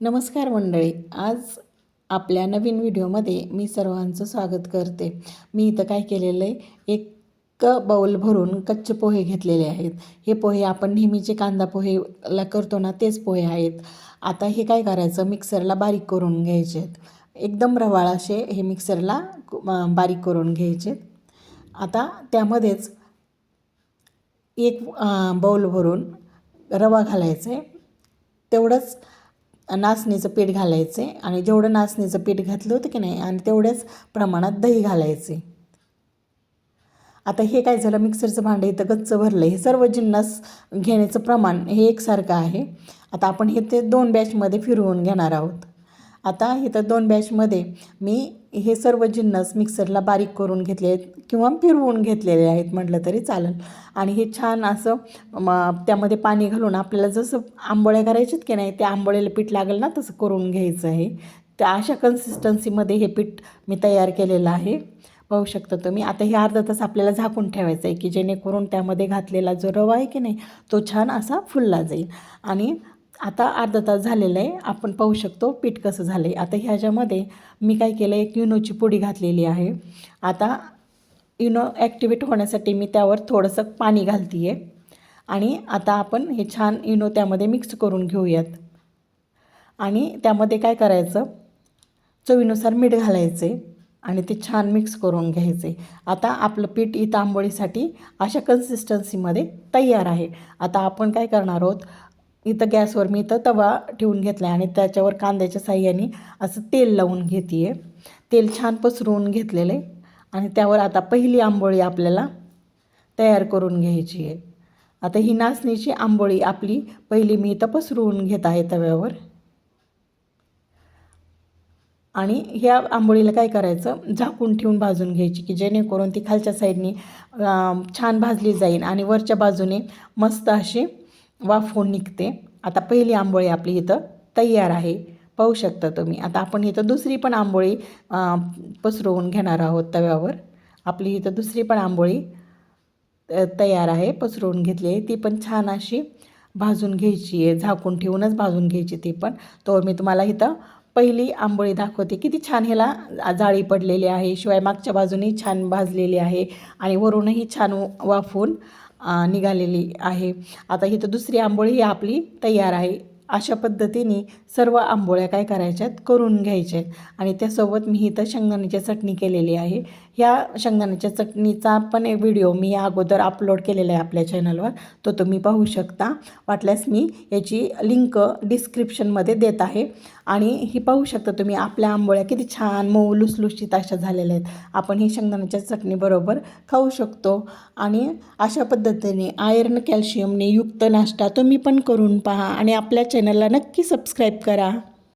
नमस्कार मंडळी आज आपल्या नवीन व्हिडिओमध्ये मी सर्वांचं स्वागत करते. मी इथं काय केलेलं आहे एक बाऊल भरून कच्चे पोहे घेतलेले आहेत. हे पोहे आपण नेहमीचे कांदा पोहेला करतो ना तेच पोहे आहेत. आता हे काय करायचं मिक्सरला बारीक करून घ्यायचे आहेत. एकदम रवाळ असे हे मिक्सरला बारीक करून घ्यायचे आता त्यामध्येच एक बाऊल भरून रवा घालायचा आहे. तेवढंच नाचणीचं पीठ घालायचे आणि जेवढं नाचणीचं पीठ घातलं होतं की नाही आणि तेवढ्याच प्रमाणात दही घालायचे. आता हे काय झालं मिक्सरचं भांडं इथं गच्च भरलं. हे सर्व जिन्नस घेण्याचं प्रमाण हे एकसारखं आहे. आता आपण हे ते दोन बॅचमध्ये फिरवून घेणार आहोत. आता इथं दोन बॅचमध्ये मी हे सर्व जिन्नस मिक्सरला बारीक करून घेतले आहेत किंवा फिरवून घेतलेले आहेत म्हटलं तरी चालेल. आणि हे छान असं मग त्यामध्ये पाणी घालून आपल्याला जसं आंबोळ्या करायच्यात की नाही त्या आंबोळ्याला पीठ लागेल ना तसं करून घ्यायचं आहे. त्या अशा कन्सिस्टन्सीमध्ये हे पीठ मी तयार केलेलं आहे. पाहू शकता तुम्ही. आता हे अर्धा तास आपल्याला झाकून ठेवायचं आहे की जेणेकरून त्यामध्ये घातलेला जो रवा आहे की नाही तो छान असा फुलला जाईल. आणि आता अर्धा तास झालेला आहे. आपण पाहू शकतो पीठ कसं झालं आहे आता ह्याच्यामध्ये मी काय केलं आहे युनोची पुडी घातलेली आहे. आता युनो ॲक्टिवेट होण्यासाठी मी त्यावर थोडंसं पाणी घालते आहे आणि आता आपण हे छान युनो त्यामध्ये मिक्स करून घेऊयात. आणि त्यामध्ये काय करायचं? चवीनुसार मीठ घालायचे आणि ते छान मिक्स करून घ्यायचे आता आपलं पीठ इथं आंबोळीसाठी अशा कन्सिस्टन्सीमध्ये तयार आहे. आता आपण काय करणार आहोत? इथं गॅसवर मी इथं तवा ठेवून घेतला आहे आणि त्याच्यावर कांद्याच्या साह्याने असं तेल लावून घेते आहे तेल छान पसरवून घेतलेलं आहे. आणि त्यावर आता पहिली आंबोळी आपल्याला तयार करून घ्यायची आहे. आता ही नाचणीची आंबोळी आपली पहिली मी इथं पसरवून घेत आहे तव्यावर. आणि ह्या आंबोळीला काय करायचं? झाकून ठेवून भाजून घ्यायची की जेणेकरून ती खालच्या साईडनी छान भाजली जाईल आणि वरच्या बाजूने मस्त अशी वाफवून निघते. आता पहिली आंबोळी आपली इथं तयार आहे. पाहू शकता तुम्ही. आता आपण इथं दुसरी पण आंबोळी पसरवून घेणार आहोत तव्यावर. आपली इथं दुसरी पण आंबोळी तयार आहे पसरवून घेतली आहे. ती पण छान अशी भाजून घ्यायची आहे. झाकून ठेवूनच भाजून घ्यायची ती पण. तो मी तुम्हाला इथं पहिली आंबोळी दाखवते. किती छान ह्याला जाळी पडलेली आहे. शिवाय मागच्या बाजूनही छान भाजलेली आहे. आणि वरूनही छान वाफवून निघालेली आहे. आता इथं दुसरी आंबोळी ही आपली तयार आहे. अशा पद्धतीने सर्व आंबोळ्या काय करायच्यात? करून घ्यायच्या आहेत आणि त्यासोबत मी इथं शेंगदाण्याची चटणी केलेली आहे. ह्या शेंगदाण्याच्या चटणीचा पण एक व्हिडिओ मी या अगोदर अपलोड केलेला आहे आपल्या चॅनलवर तो तुम्ही पाहू शकता. वाटल्यास मी याची लिंक डिस्क्रिप्शनमध्ये देत आहे. आणि ही पाहू शकता तुम्ही आपल्या आंबोळ्या किती छान मऊ लुसलुशीत अशा झालेल्या आहेत. आपण ही शेंगदाण्याच्या चटणीबरोबर खाऊ शकतो. आणि अशा पद्धतीने आयर्न कॅल्शियमने युक्त नाश्ता तुम्ही पण करून पहा. आणि आपल्या चॅनलला नक्की सबस्क्राईब करा.